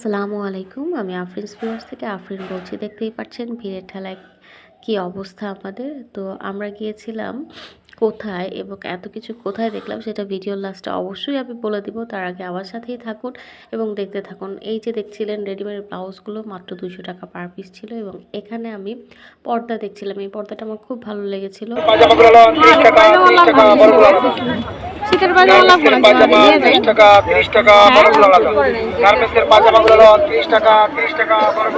আসসালামু আলাইকুম। আমি আফরিন স্পিয়ার্স থেকে আফরিন বলছি। দেখতেই পাচ্ছেন ভিড়ের ঠেলায় কি অবস্থা আমাদের। তো আমরা গিয়েছিলাম কোথায় এবং এত কিছু কোথায় দেখলাম সেটা ভিডিওর লাস্টে অবশ্যই আমি বলে দিব। তার আগে আমার সাথেই থাকুন এবং দেখতে থাকুন। এই যে দেখছিলেন রেডিমেড ব্লাউজগুলো মাত্র দুশো টাকা পার পিস ছিল এবং এখানে আমি পর্দা দেখছিলাম। এই পর্দাটা আমার খুব ভালো লেগেছিল। পাজামাগুলো হলো 30 টাকা 30 টাকা শীতের পাজামা লাগবে না পাজামা 30 টাকা 30 টাকা বড়গুলো আলাদা গার্মেন্টসের পাজামাগুলো হলো 30 টাকা 30 টাকা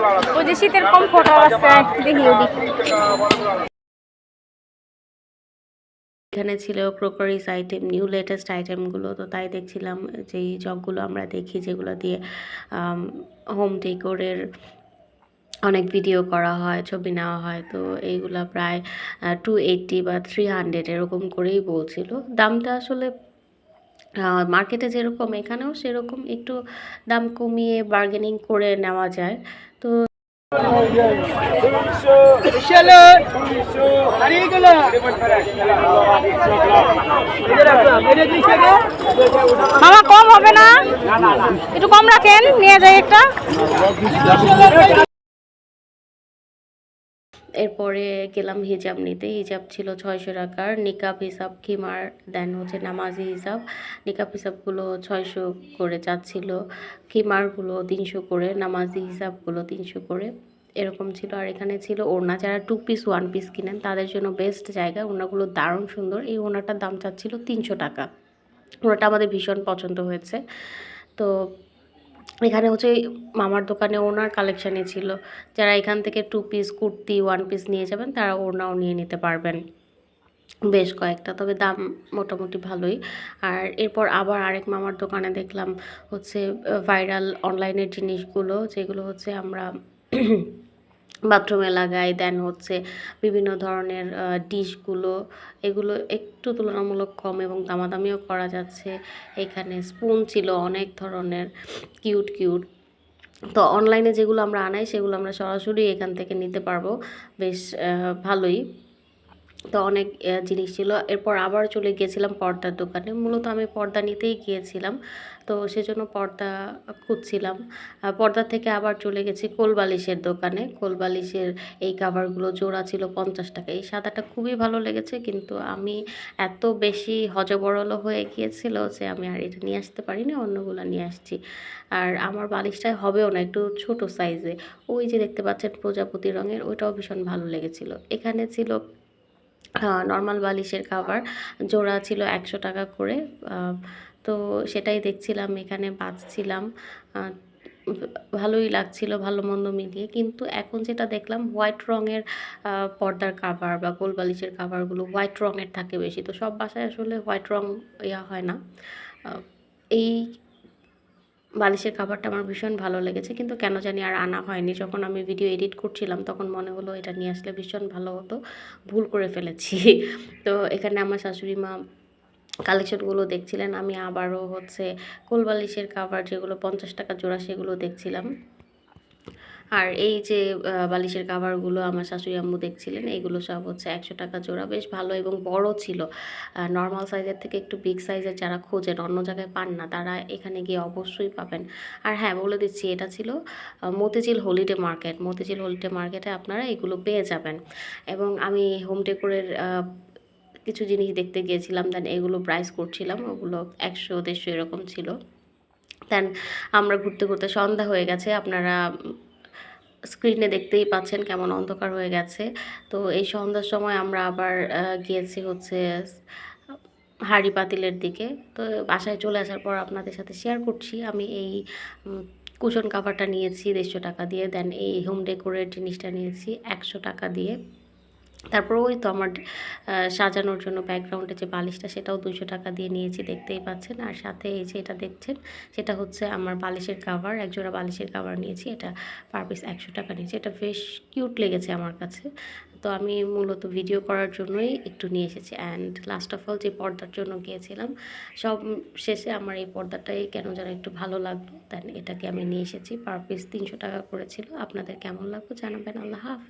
আলাদা ওই যে শীতের আছে দেখি ওদিক। 30 টাকা বড়গুলো আলাদা এখানে ছিল ক্রোকারিস আইটেম নিউ লেটেস্ট আইটেমগুলো তো তাই দেখছিলাম যেই জগগুলো আমরা দেখি যেগুলো দিয়ে হোম ডেকোরের অনেক ভিডিও করা হয়, ছবি নেওয়া হয়, তো এইগুলা প্রায় টু এইট্টি বা থ্রি হান্ড্রেড এরকম করেই বলছিল। দামটা আসলে মার্কেটে যেরকম, এখানেও সেরকম একটু দাম কমিয়ে বার্গেনিং করে নেওয়া যায়। তো কম হবে না? একটু কম রাখেন, নিয়ে যাই একটা। এরপরে গেলাম হিজাব নিতে। হিজাব ছিল ছয়শো টাকার। নিকাব হিসাব, খিমার দেন হচ্ছে নামাজি হিসাব। নিকাব হিসাবগুলো ছয়শো করে যাচ্ছিল। খিমারগুলো তিনশো করে, নামাজি হিসাবগুলো তিনশো করে। এরকম ছিল। আর এখানে ছিল ওড়না। যারা টু পিস ওয়ান পিস কিনেন, তাদের জন্য বেস্ট জায়গা। ওড়নাগুলো দারুণ সুন্দর। এই ওড়নাটার দাম চাচ্ছিল তিনশো টাকা। ওড়নাটা আমাদের ভীষণ পছন্দ হয়েছে। তো এখানে হচ্ছে মামার দোকানে ওনার কালেকশানে ছিল। যারা এখান থেকে two piece kurti one piece নিয়ে যাবেন, তারা ওনাও নিয়ে নিতে পারবেন। বেশ কয়েকটা, তবে দাম মোটামুটি ভালোই। আর এরপর আবার আরেক মামার দোকানে দেখলাম হচ্ছে ভাইরাল অনলাইনের জিনিসগুলো, যেগুলো হচ্ছে আমরা বাথরুমে লাগাই দেন হচ্ছে বিভিন্ন ধরনের ডিশগুলো, এগুলো একটু তুলনামূলক কম এবং দামাদামিও করা যাচ্ছে। এখানে স্পুন ছিল অনেক ধরনের কিউট কিউট তো অনলাইনে যেগুলো আমরা আনাই, সেগুলো আমরা সরাসরি এখান থেকে নিতে পারব। বেশ ভালোই। তো অনেক জিনিস ছিল। এরপর আবার চলে গিয়েছিলাম পর্দার দোকানে। মূলত আমি পর্দা নিতেই গিয়েছিলাম। তো সেজন্য পর্দা খুঁজছিলাম। পর্দা থেকে আবার চলে গেছি কোলবালিশের দোকানে। কোলবালিশের এই কাভারগুলো জোড়া ছিল পঞ্চাশ টাকা। এই সাদাটা খুবই ভালো লেগেছে, কিন্তু আমি এত বেশি হজবরল হয়ে গিয়েছিল যে আমি আর এটা নিয়ে আসতে পারিনি, অন্যগুলো নিয়ে আসছি। আর আমার বালিশটাই হবেও না, একটু ছোট সাইজে ওই যে দেখতে পাচ্ছেন প্রজাপতি রঙের, ওইটাও ভীষণ ভালো লেগেছিল। এখানে ছিল নর্মাল বালিশের কাভার জোড়া ছিল একশো টাকা করে তো সেটাই দেখছিলাম এখানে বাজছিলাম আহ, ভালোই লাগছিল ভালো মন্দ মিলিয়ে কিন্তু এখন যেটা দেখলাম হোয়াইট রঙের পর্দার কাভার বা গোল বালিশের কাভারগুলো হোয়াইট রঙের থাকে বেশি তো সব বাসায় আসলে হোয়াইট রং ইয়া হয় না। এই বালিশের খাবারটা আমার ভীষণ ভালো লেগেছে। কিন্তু কেন জানি আর আনা হয়নি। যখন আমি ভিডিও এডিট করছিলাম, তখন মনে হলো এটা নিয়ে আসলে ভীষণ ভালো হতো। ভুল করে ফেলেছি। তো এখানে আমার শাশুড়ি মা কালেকশনগুলো দেখছিলেন। আমি আবারও হচ্ছে কোল বালিশের কাভার যেগুলো পঞ্চাশ টাকা জোড়া সেগুলো দেখছিলাম। আর এই যে বালিশের কাভারগুলো আমার শাশুড়ি আম্মু দেখছিলেন এইগুলো সব হচ্ছে একশো টাকা জোড়া। বেশ ভালো এবং বড় ছিল। নর্মাল সাইজের থেকে একটু বিগ সাইজের যারা খোঁজেন, অন্য জায়গায় পান না, তারা এখানে গিয়ে অবশ্যই পাবেন। আর হ্যাঁ বলে দিচ্ছি, এটা ছিল Motijheel holiday market Motijheel holiday মার্কেটে আপনারা এগুলো পেয়ে যাবেন। এবং আমি হোম ডেকোরের কিছু জিনিস দেখতে গিয়েছিলাম দেন এগুলো প্রাইস করছিলাম, ওগুলো একশো, দেড়শো এরকম ছিল। দেন আমরা ঘুরতে ঘুরতে সন্ধ্যা হয়ে গেছে, আপনারা স্ক্রিনে দেখতেই পাচ্ছেন কেমন অন্ধকার হয়ে গেছে। তো এই সন্ধ্যার সময় আমরা আবার গিয়েছি হচ্ছে হাড়ি পাতিলের দিকে। তো বাসায় চলে আসার পর আপনাদের সাথে শেয়ার করছি। আমি এই কুশন কাভারটা নিয়েছি দেড়শো টাকা দিয়ে। দেন এই হোম ডেকোরের জিনিসটা নিয়েছি একশো টাকা দিয়ে। তারপর ওই তো আমার সাজানোর জন্য ব্যাকগ্রাউন্ডে যে বালিশটা সেটাও দুশো টাকা দিয়ে নিয়েছি, দেখতেই পাচ্ছেন। আর সাথে এই যে এটা দেখছেন, সেটা হচ্ছে আমার বালিশের কাভার একজোড়া বালিশের কাভার নিয়েছি, এটা পার পিস একশো টাকা নিয়েছি। এটা বেশ কিউট লেগেছে আমার কাছে। তো আমি মূলত ভিডিও করার জন্যই একটু নিয়ে এসেছি। অ্যান্ড লাস্ট অফ অল যে পর্দার জন্য গিয়েছিলাম, সব শেষে আমার এই পর্দাটাই কেন যেন একটু ভালো লাগল। দেন এটাকে আমি নিয়ে এসেছি পার পিস তিনশো টাকা করেছিল। আপনাদের কেমন লাগল জানাবেন। আল্লাহ হাফেজ।